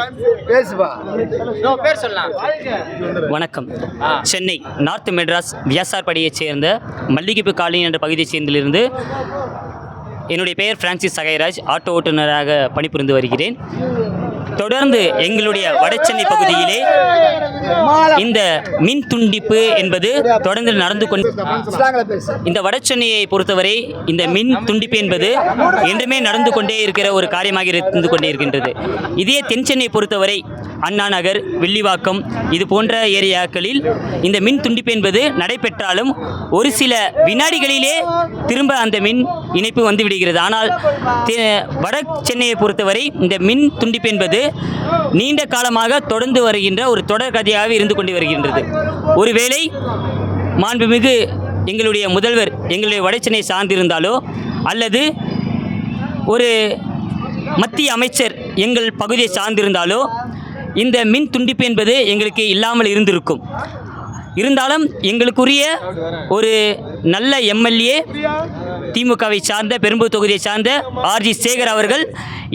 பேசுவா. பேர் சொல்லலாம். வணக்கம். சென்னை நார்த் மெட்ராஸ் வியாசார்படியைச் சேர்ந்த மல்லிகைப்பு காலனி என்ற பகுதியைச் சேர்ந்திலிருந்து என்னுடைய பெயர் பிரான்சிஸ் சகைராஜ் ஆட்டோ ஓட்டுநராக பணிபுரிந்து வருகிறேன். தொடர்ந்து எங்களுடைய வடச்சென்னை பகுதியிலே இந்த மின் துண்டிப்பு என்பது தொடர்ந்து நடந்து கொண்டு இந்த வடச்சென்னையை பொறுத்தவரை இந்த மின் துண்டிப்பு என்பது என்றுமே நடந்து கொண்டே இருக்கிற ஒரு காரியமாக இருந்து கொண்டே இருக்கின்றது இதே தென் சென்னை பொறுத்தவரை அண்ணா நகர் வில்லிவாக்கம் இது போன்ற ஏரியாக்களில் இந்த மின் துண்டிப்பு என்பது நடைபெற்றாலும் ஒரு சில வினாடிகளிலே திரும்ப அந்த மின் இணைப்பு வந்துவிடுகிறது ஆனால் தெ- வட சென்னையை பொறுத்தவரை இந்த மின் துண்டிப்பு என்பது நீண்ட காலமாக தொடர்ந்து வருகின்ற ஒரு தொடர் கதையாக இருந்து கொண்டு வருகின்றது. ஒருவேளை மாண்புமிகு எங்களுடைய முதல்வர் எங்களுடைய வடசென்னை சார்ந்திருந்தாலோ அல்லது ஒரு மத்திய அமைச்சர் எங்கள் பகுதியை சார்ந்திருந்தாலோ இந்த மின் துண்டிப்பு என்பது எங்களுக்கு இல்லாமல் இருந்திருக்கும். இருந்தாலும் எங்களுக்குரிய ஒரு நல்ல எம்எல்ஏ திமுகவை சார்ந்த பெரும்பூர் தொகுதியை சார்ந்த ஆர்ஜி சேகர் அவர்கள்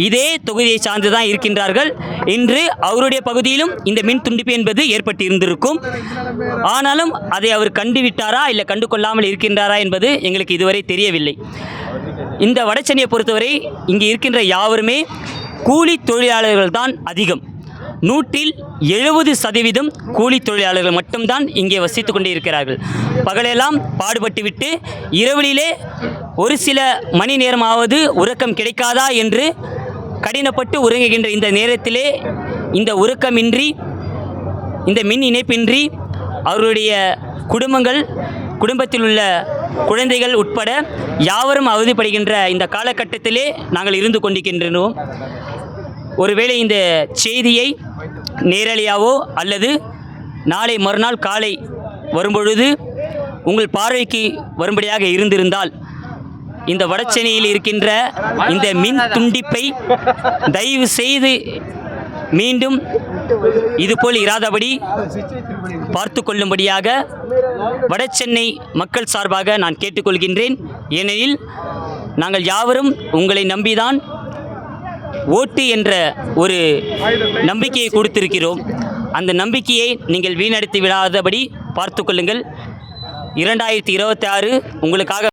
இதே தொகுதியை சார்ந்து தான் இருக்கின்றார்கள். இன்று அவருடைய பகுதியிலும் இந்த மின் துண்டிப்பு என்பது ஏற்பட்டு இருந்திருக்கும் ஆனாலும் அதை அவர் கண்டுவிட்டாரா இல்லை கண்டு கொள்ளாமல் இருக்கின்றாரா என்பது எங்களுக்கு இதுவரை தெரியவில்லை. இந்த வடச்சென்னையை பொறுத்தவரை இங்கே இருக்கின்ற யாவருமே கூலி தொழிலாளர்கள் தான் அதிகம். நூற்றில் எழுபது சதவீதம் கூலி தொழிலாளர்கள் மட்டும்தான் இங்கே வசித்து கொண்டு இருக்கிறார்கள் பகலெல்லாம் பாடுபட்டுவிட்டு இரவிலே ஒரு சில மணி நேரமாவது உறக்கம் கிடைக்காதா என்று கடினப்பட்டு உறங்குகின்ற இந்த நேரத்திலே இந்த உறக்கமின்றி இந்த மின் இணைப்பின்றி அவருடைய குடும்பங்கள் குடும்பத்தில் உள்ள குழந்தைகள் உட்பட யாவரும் அவதிப்படுகின்ற இந்த காலகட்டத்திலே நாங்கள் இருந்து கொண்டிருக்கின்றோம். ஒருவேளை இந்த செய்தியை நேரலையாவோ அல்லது நாளை மறுநாள் காலை வரும்பொழுது உங்கள் பார்வைக்கு வரும்படியாக இருந்திருந்தால் இந்த வடச்சென்னையில் இருக்கின்ற இந்த மின் துண்டிப்பை தயவு செய்து மீண்டும் இதுபோல் இராதபடி பார்த்து கொள்ளும்படியாக வடசென்னை மக்கள் சார்பாக நான் கேட்டுக்கொள்கின்றேன். ஏனெனில் நாங்கள் யாவரும் உங்களை நம்பிதான் ஓட்டு என்ற ஒரு நம்பிக்கையை கொடுத்திருக்கிறோம். அந்த நம்பிக்கையை நீங்கள் வீணடித்து விடாதபடி பார்த்து கொள்ளுங்கள். இரண்டாயிரத்தி இருபத்தி ஆறு உங்களுக்காக